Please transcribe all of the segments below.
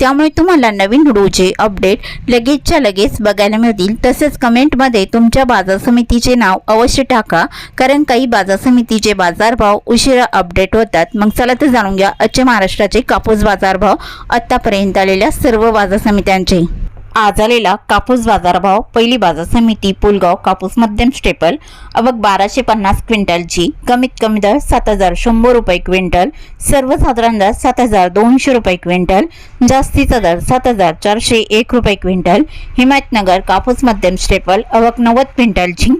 त्यामुळे तुम्हाला नवीन व्हिडिओचे अपडेट लगेचच्या लगेच बघायला मिळतील. तसेच कमेंटमध्ये तुमच्या बाजार समितीचे नाव अवश्य टाका कारण काही बाजार समितीचे बाजारभाव उशिरा अपडेट होतात. मग चला तर जाणून घ्या आजचे महाराष्ट्राचे कापूस बाजारभाव आत्तापर्यंत आलेल्या सर्व बाजार समित्यांचे. आज आलेला कापूस बाजारभाव पहिली बाजार समिती पुलगाव कापूस मध्यम स्टेपल अवक बाराशे पन्नास क्विंटलची कमीत कमी दर सात हजार शंभर रुपये क्विंटल सर्वसाधारण दर सात हजार दोनशे रुपये क्विंटल जास्तीचा दर सात हजार चारशे एक रुपये क्विंटल हिमायतनगर कापूस मध्यम स्टेपल अवक नव्वद क्विंटलची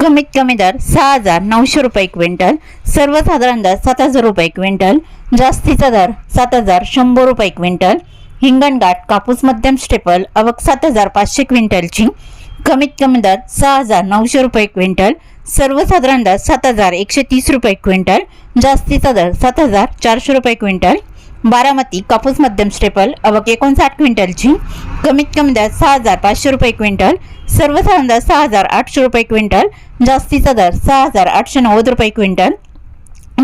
कमीत कमी दर सहा हजार नऊशे रुपये क्विंटल सर्वसाधारण दर सात हजार रुपये क्विंटल जास्तीचा दर सात हजार शंभर रुपये क्विंटल हिंगणघाट कापूस मध्यम स्टेपल अवक सात हजार पाचशे क्विंटलची. कमीत कमी दर सहा हजार नऊशे रुपये क्विंटल. सर्वसाधारण दर सात हजार एकशे तीस रुपये क्विंटल. जास्तीचा दर सात हजार चारशे रुपये क्विंटल. बारामती कापूस मध्यम स्टेपल अवक एकोणसाठ क्विंटलची. कमीत कमी दर सहा हजार पाचशे रुपये क्विंटल. सर्वसाधारण दर सहा हजार आठशे रुपये क्विंटल. जास्तीचा दर सहा हजार आठशे नव्वद रुपये क्विंटल.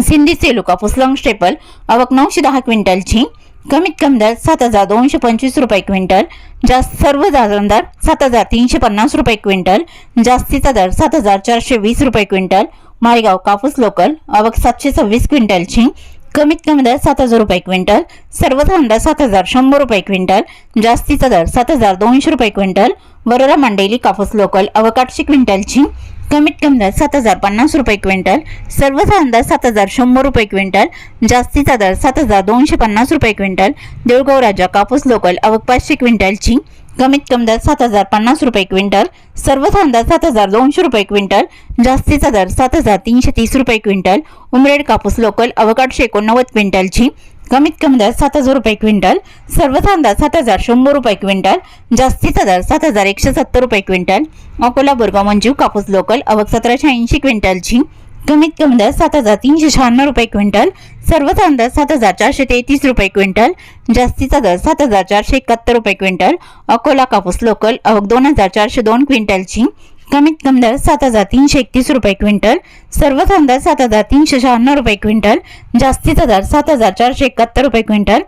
सिंधी सेलू कापूस लॉंग स्टेपल अवक नऊशे दहा क्विंटलची. कमीत कमी दर सात हजार दोनशे पंचवीस रुपये क्विंटल जास्त सर्व साधारण दर सात हजार तीनशे पन्नास रुपये क्विंटल जास्तीचा दर सात हजार चारशे वीस रुपये क्विंटल माळेगाव कापूस लोकल अवक सातशे सव्वीस क्विंटलची कमीत कमी दर सात हजार रुपये क्विंटल सर्वसाधारण दर सात हजार शंभर रुपये क्विंटल जास्तीचा दर सात हजार दोनशे रुपये क्विंटल वरोरा मंडेली कापूस लोकल अवक आठशे क्विंटलची कमीत कमी दर सात हजार पन्नास रुपये क्विंटल सर्वसाधारण दर सात हजार शंभर रुपये क्विंटल जास्तीचा दर सात हजार दोनशे पन्नास रुपये क्विंटल देऊळगाव राजा कापूस लोकल अवक पाचशे क्विंटलची कमीत कमी दर सात हजार पन्नास रुपये क्विंटल सर्वसाधारण दर सात हजार दोनशे रुपये क्विंटल जास्तीचा दर सात हजार तीनशे तीस रुपये क्विंटल उमरेड कापूस लोकल अवक आठशे एकोणनव्वद क्विंटलची कमीत कमी दर सात हजार रुपये क्विंटल सर्वसाधारण अंदाज सात हजार शंभर रुपये क्विंटल जास्तीचा दर सात हजार एकशे सत्तर रुपये क्विंटल अकोला बोरगाव मंजू कापूस लोकल अवक सतराशे ऐंशी क्विंटलची. कमीत कमी दर सात हजार तीनशे शहाण्णव रुपये क्विंटल सर्वसाधारण अंदाज सात हजार चारशे तेहतीस रुपये क्विंटल जास्तीचा दर सात हजार चारशे एकाहत्तर रुपये क्विंटल अकोला कापूस लोकल अवक दोन हजार चारशे दोन क्विंटलची. कमीत कमी दर सात हजार तीनशे एकतीस रुपये क्विंटल सर्व दर सात हजार तीनशे शहाण्णव रुपये क्विंटल जास्तीचा दर सात हजार चारशे एकाहत्तर रुपये क्विंटल.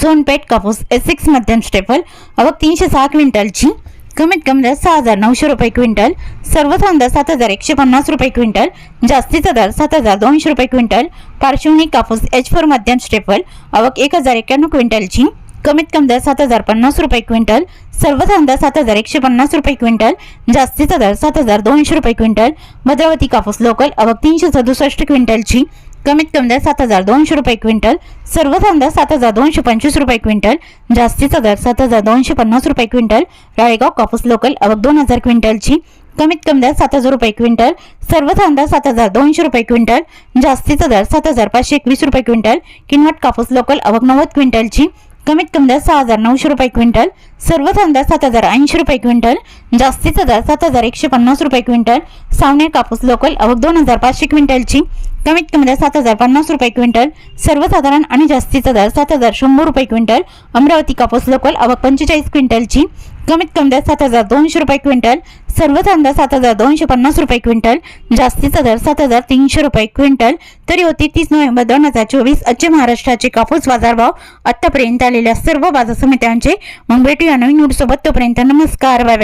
सोनपेठ कापूस एसिक्स मध्यम स्टेपल अवक तीनशे सहा क्विंटलची. कमीत कमी दर सहा हजार नऊशे रुपये क्विंटल सर्व दर सात हजार एकशे पन्नास रुपये क्विंटल जास्तीचा दर सात हजार दोनशे रुपये क्विंटल. पार्श्वनी कापूस एच फोर मध्यम स्टेपल अवक एक हजार एक्क्याण्णव क्विंटलची. कमीत कमी दर सात हजार पन्नास रुपये क्विंटल सर्वसाधारण दर सात हजार एकशे पन्नास रुपये क्विंटल जास्तीचा दर सात हजार दोनशे रुपये क्विंटल भद्रावती कापूस लोकल अवघ तीनशे सदुसष्ट क्विंटलची कमीत कमी दर सात हजार दोनशे रुपये क्विंटल सर्वसाधारण दर सात हजार दोनशे पंचवीस रुपये क्विंटल जास्तीचा दर सात हजार दोनशे पन्नास रुपये क्विंटल राळेगाव कापूस लोकल अवक दोन हजार क्विंटलची कमीत कमी दर सात हजार रुपये क्विंटल सर्वसाधारण दर सात हजार दोनशे रुपये क्विंटल जास्तीचा दर सात हजार पाचशे एकवीस रुपये क्विंटल किनवट कापूस लोकल अवघ नव्वद क्विंटलची कमीत कमी दर सहा हजार नऊशे रुपये क्विंटल. सर्व दर सात हजार ऐंशी रुपये क्विंटल. जास्तीचा दर सात हजार एकशे पन्नास रुपये क्विंटल. सावनेर कापूस लोकल अवक दोन हजार पाचशे क्विंटलची. कमीत कमी दर सात हजार पन्नास रुपये क्विंटल. सर्वसाधारण आणि जास्तीचा दर सात हजार शंभर रुपये क्विंटल. अमरावती कापूस लोकल आवक पंचेचाळीस क्विंटलची. कमीत कमी दर सात हजार दोनशे रुपये क्विंटल. सर्व कांदा सात हजार दोनशे पन्नास रुपये क्विंटल जास्तीचा दर सात हजार तीनशे रुपये क्विंटल तरी होती तीस नोव्हेंबर दोन हजार चोवीस आजचे महाराष्ट्राचे कापूस बाजारभाव आतापर्यंत आलेल्या सर्व बाजार समित्यांचे मग भेटूया नवीन सोबत तोपर्यंत नमस्कार बाय.